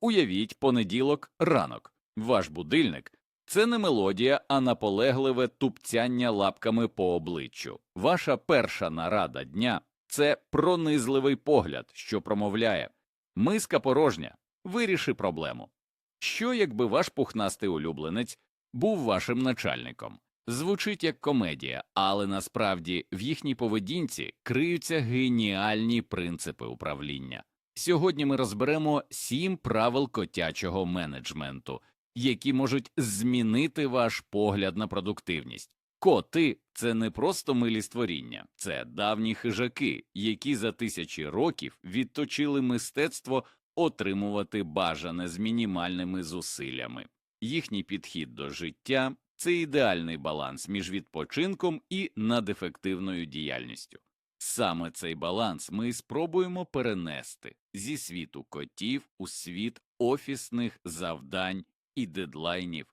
Уявіть понеділок ранок. Ваш будильник це не мелодія, а наполегливе тупцяння лапками по обличчю. Ваша перша нарада дня це пронизливий погляд, що промовляє Миска порожня, виріши проблему. Що, якби ваш пухнастий улюбленець був вашим начальником? Звучить як комедія, але насправді в їхній поведінці криються геніальні принципи управління. Сьогодні ми розберемо сім правил котячого менеджменту, які можуть змінити ваш погляд на продуктивність. Коти це не просто милі створіння, це давні хижаки, які за тисячі років відточили мистецтво отримувати бажане з мінімальними зусиллями. Їхній підхід до життя це ідеальний баланс між відпочинком і надефективною діяльністю. Саме цей баланс ми спробуємо перенести зі світу котів у світ офісних завдань і дедлайнів.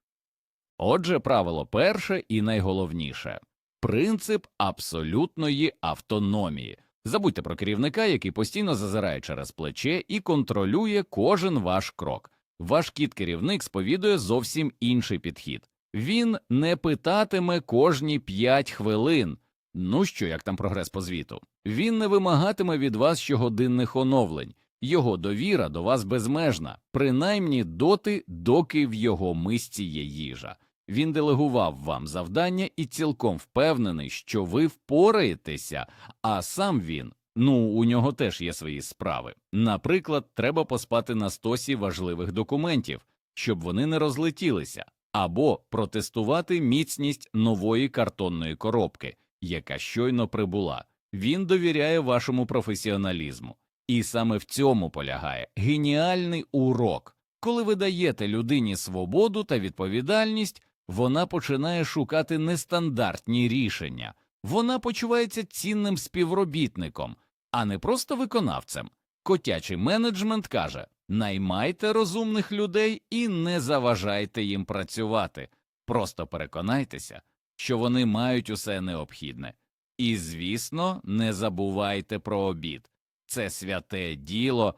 Отже, правило перше і найголовніше принцип абсолютної автономії. Забудьте про керівника, який постійно зазирає через плече і контролює кожен ваш крок. Ваш кіт-керівник сповідує зовсім інший підхід. Він не питатиме кожні 5 хвилин. Ну що, як там прогрес по звіту? Він не вимагатиме від вас щогодинних оновлень. Його довіра до вас безмежна, принаймні доти, доки в його мисці є їжа. Він делегував вам завдання і цілком впевнений, що ви впораєтеся, а сам він. Ну, у нього теж є свої справи. Наприклад, треба поспати на стосі важливих документів, щоб вони не розлетілися, або протестувати міцність нової картонної коробки, яка щойно прибула. Він довіряє вашому професіоналізму. І саме в цьому полягає геніальний урок. Коли ви даєте людині свободу та відповідальність, вона починає шукати нестандартні рішення, вона почувається цінним співробітником, а не просто виконавцем. Котячий менеджмент каже наймайте розумних людей і не заважайте їм працювати, просто переконайтеся, що вони мають усе необхідне. І, звісно, не забувайте про обід це святе діло.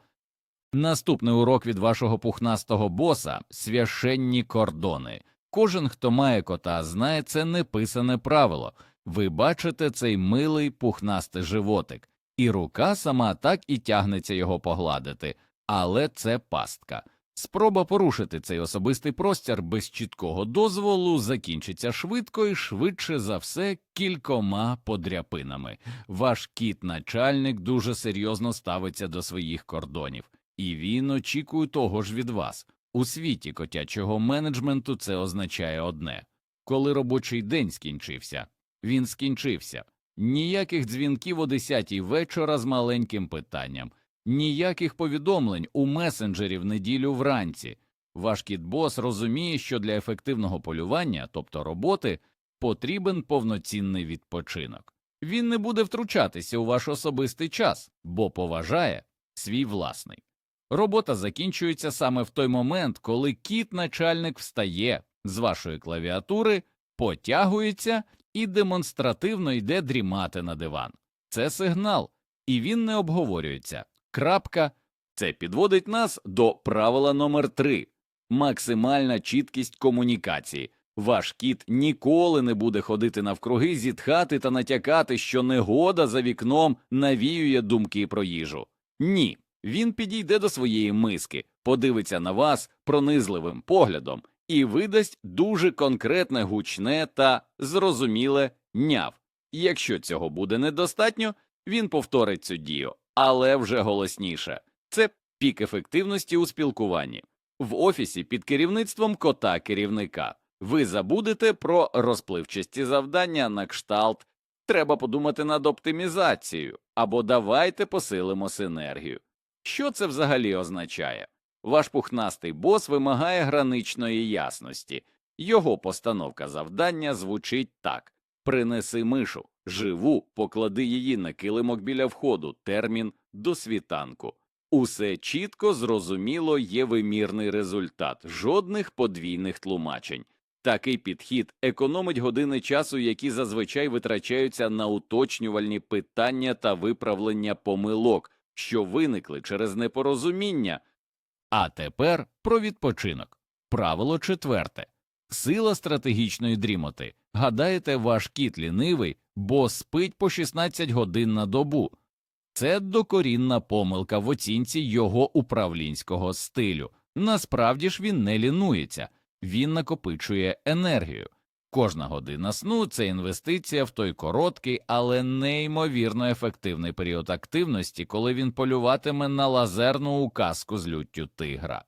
Наступний урок від вашого пухнастого боса священні кордони. Кожен, хто має кота, знає це неписане правило. Ви бачите цей милий пухнастий животик, і рука сама так і тягнеться його погладити, але це пастка. Спроба порушити цей особистий простір без чіткого дозволу закінчиться швидко і швидше за все кількома подряпинами. Ваш кіт-начальник дуже серйозно ставиться до своїх кордонів, і він очікує того ж від вас. У світі котячого менеджменту це означає одне коли робочий день скінчився, він скінчився. Ніяких дзвінків о 10 вечора з маленьким питанням, ніяких повідомлень у месенджері в неділю вранці. Ваш кіт-бос розуміє, що для ефективного полювання, тобто роботи, потрібен повноцінний відпочинок. Він не буде втручатися у ваш особистий час, бо поважає свій власний. Робота закінчується саме в той момент, коли кіт-начальник встає з вашої клавіатури, потягується і демонстративно йде дрімати на диван. Це сигнал, і він не обговорюється. Крапка. Це підводить нас до правила номер 3 максимальна чіткість комунікації. Ваш кіт ніколи не буде ходити навкруги, зітхати та натякати, що негода за вікном навіює думки про їжу. Ні, він підійде до своєї миски, подивиться на вас пронизливим поглядом і видасть дуже конкретне гучне та зрозуміле няв. Якщо цього буде недостатньо, він повторить цю дію, але вже голосніше. Це пік ефективності у спілкуванні. В офісі під керівництвом кота керівника ви забудете про розпливчасті завдання на кшталт. Треба подумати над оптимізацією або давайте посилимо синергію. Що це взагалі означає? Ваш пухнастий бос вимагає граничної ясності. Його постановка завдання звучить так принеси мишу, живу, поклади її на килимок біля входу, термін до світанку. Усе чітко, зрозуміло, є вимірний результат, жодних подвійних тлумачень. Такий підхід економить години часу, які зазвичай витрачаються на уточнювальні питання та виправлення помилок, що виникли через непорозуміння. А тепер про відпочинок. Правило четверте. Сила стратегічної дрімоти. Гадаєте, ваш кіт лінивий, бо спить по 16 годин на добу. Це докорінна помилка в оцінці його управлінського стилю. Насправді ж він не лінується, він накопичує енергію. Кожна година сну це інвестиція в той короткий, але неймовірно ефективний період активності, коли він полюватиме на лазерну указку з люттю тигра.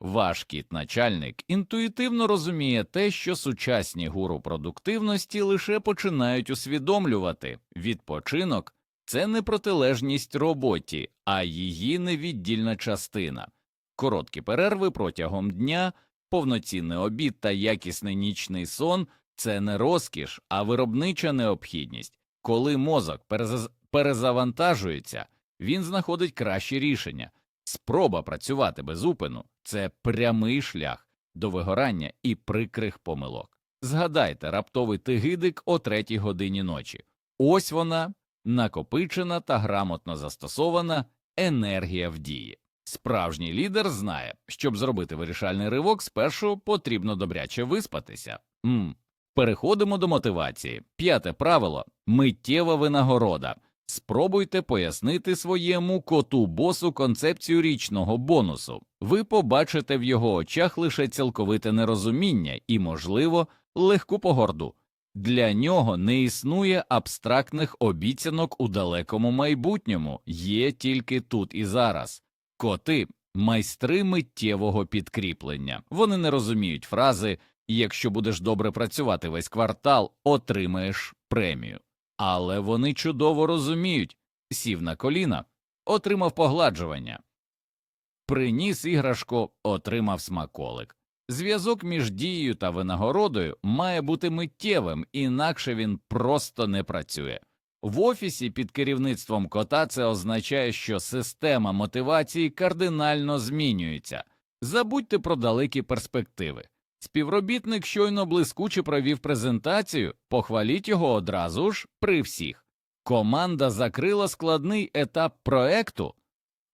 Ваш кіт-начальник інтуїтивно розуміє те, що сучасні гуру продуктивності лише починають усвідомлювати відпочинок це не протилежність роботі, а її невіддільна частина. Короткі перерви протягом дня, повноцінний обід та якісний нічний сон це не розкіш, а виробнича необхідність. Коли мозок перез- перезавантажується, він знаходить кращі рішення. Спроба працювати без упину це прямий шлях до вигорання і прикрих помилок. Згадайте раптовий тигидик о третій годині ночі. Ось вона накопичена та грамотно застосована енергія в дії. Справжній лідер знає, щоб зробити вирішальний ривок, спершу потрібно добряче виспатися. М. Переходимо до мотивації. П'яте правило миттєва винагорода. Спробуйте пояснити своєму коту босу концепцію річного бонусу. Ви побачите в його очах лише цілковите нерозуміння і, можливо, легку погорду. Для нього не існує абстрактних обіцянок у далекому майбутньому, є тільки тут і зараз. Коти майстри миттєвого підкріплення. Вони не розуміють фрази якщо будеш добре працювати весь квартал, отримаєш премію. Але вони чудово розуміють сів на коліна, отримав погладжування, приніс іграшку, отримав смаколик. Зв'язок між дією та винагородою має бути миттєвим, інакше він просто не працює. В офісі під керівництвом кота це означає, що система мотивації кардинально змінюється. Забудьте про далекі перспективи. Співробітник щойно блискуче провів презентацію, похваліть його одразу ж при всіх. Команда закрила складний етап проекту.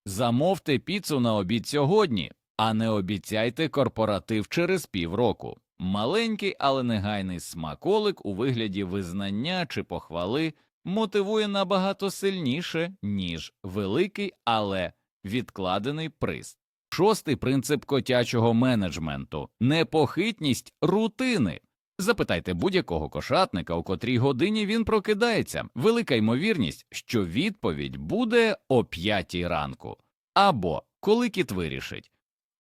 Замовте піцу на обід сьогодні, а не обіцяйте корпоратив через півроку. Маленький, але негайний смаколик у вигляді визнання чи похвали мотивує набагато сильніше, ніж великий, але відкладений приз. Шостий принцип котячого менеджменту непохитність рутини. Запитайте будь-якого кошатника, у котрій годині він прокидається. Велика ймовірність, що відповідь буде о п'ятій ранку або коли кіт вирішить.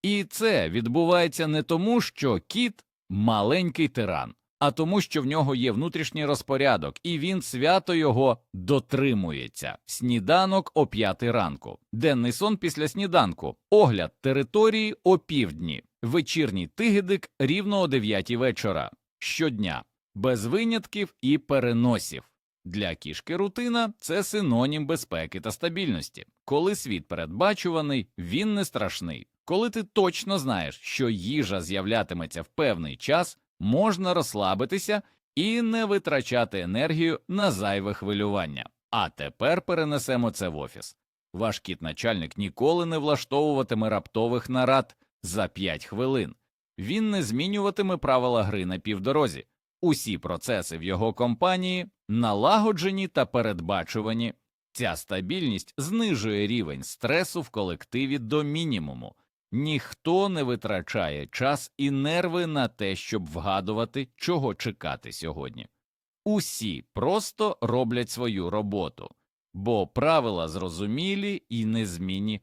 І це відбувається не тому, що кіт маленький тиран, а тому, що в нього є внутрішній розпорядок, і він свято його дотримується. Сніданок о п'ятій ранку, денний сон після сніданку, огляд території о півдні, вечірній тигидик рівно о дев'ятій вечора, щодня, без винятків і переносів. Для кішки рутина це синонім безпеки та стабільності. Коли світ передбачуваний, він не страшний. Коли ти точно знаєш, що їжа з'являтиметься в певний час, можна розслабитися і не витрачати енергію на зайве хвилювання. А тепер перенесемо це в офіс. Ваш кіт-начальник ніколи не влаштовуватиме раптових нарад за 5 хвилин. Він не змінюватиме правила гри на півдорозі. Усі процеси в його компанії налагоджені та передбачувані. Ця стабільність знижує рівень стресу в колективі до мінімуму. Ніхто не витрачає час і нерви на те, щоб вгадувати, чого чекати сьогодні. Усі просто роблять свою роботу, бо правила зрозумілі і незмінні.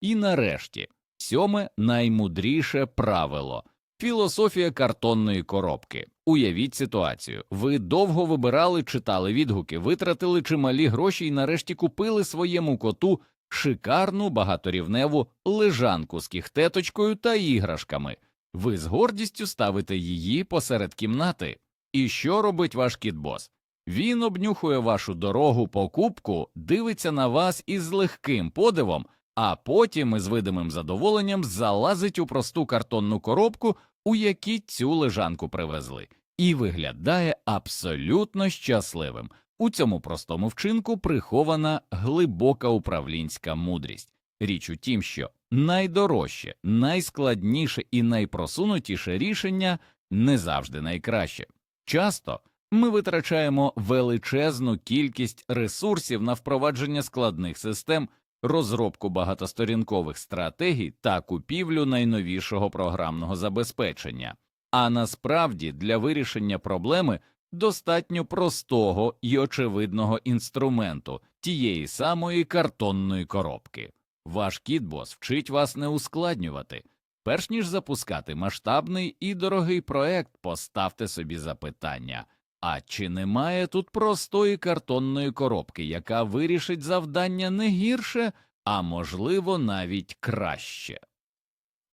І нарешті, сьоме наймудріше правило філософія картонної коробки. Уявіть ситуацію. Ви довго вибирали, читали відгуки, витратили чималі гроші і нарешті купили своєму коту шикарну багаторівневу лежанку з кіхтеточкою та іграшками. Ви з гордістю ставите її посеред кімнати. І що робить ваш кітбос? Він обнюхує вашу дорогу покупку, дивиться на вас із легким подивом, а потім із видимим задоволенням залазить у просту картонну коробку, у якій цю лежанку привезли, і виглядає абсолютно щасливим. У цьому простому вчинку прихована глибока управлінська мудрість. Річ у тім, що найдорожче, найскладніше і найпросунутіше рішення не завжди найкраще. Часто ми витрачаємо величезну кількість ресурсів на впровадження складних систем, розробку багатосторінкових стратегій та купівлю найновішого програмного забезпечення. А насправді для вирішення проблеми достатньо простого і очевидного інструменту тієї самої картонної коробки. Ваш кітбос вчить вас не ускладнювати. Перш ніж запускати масштабний і дорогий проект, поставте собі запитання а чи немає тут простої картонної коробки, яка вирішить завдання не гірше, а можливо навіть краще.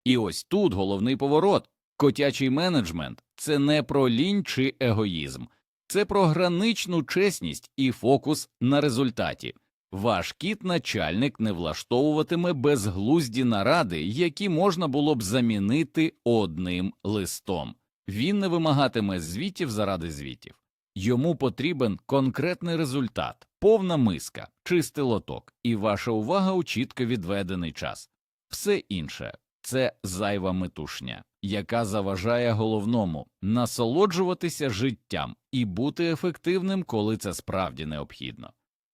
І ось тут головний поворот котячий менеджмент це не про лінь чи егоїзм, це про граничну чесність і фокус на результаті. Ваш кіт начальник не влаштовуватиме безглузді наради, які можна було б замінити одним листом. Він не вимагатиме звітів заради звітів. Йому потрібен конкретний результат, повна миска, чистий лоток, і ваша увага у чітко відведений час. Все інше це зайва метушня, яка заважає головному насолоджуватися життям і бути ефективним, коли це справді необхідно.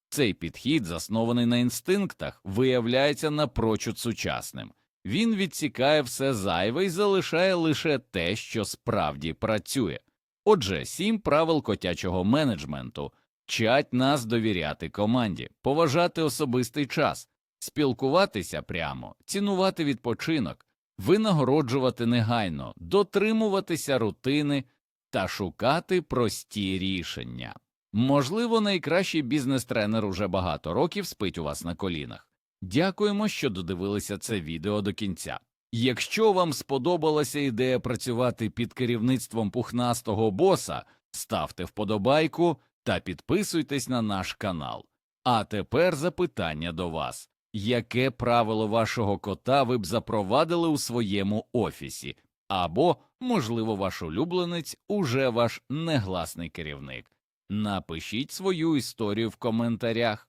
Цей підхід, заснований на інстинктах, виявляється напрочуд сучасним. Він відсікає все зайве і залишає лише те, що справді працює. Отже, сім правил котячого менеджменту вчать нас довіряти команді, поважати особистий час, спілкуватися прямо, цінувати відпочинок, винагороджувати негайно, дотримуватися рутини та шукати прості рішення. Можливо, найкращий бізнес-тренер уже багато років спить у вас на колінах. Дякуємо, що додивилися це відео до кінця. Якщо вам сподобалася ідея працювати під керівництвом пухнастого боса, ставте вподобайку та підписуйтесь на наш канал. А тепер запитання до вас яке правило вашого кота ви б запровадили у своєму офісі, або, можливо, ваш улюбленець уже ваш негласний керівник? Напишіть свою історію в коментарях.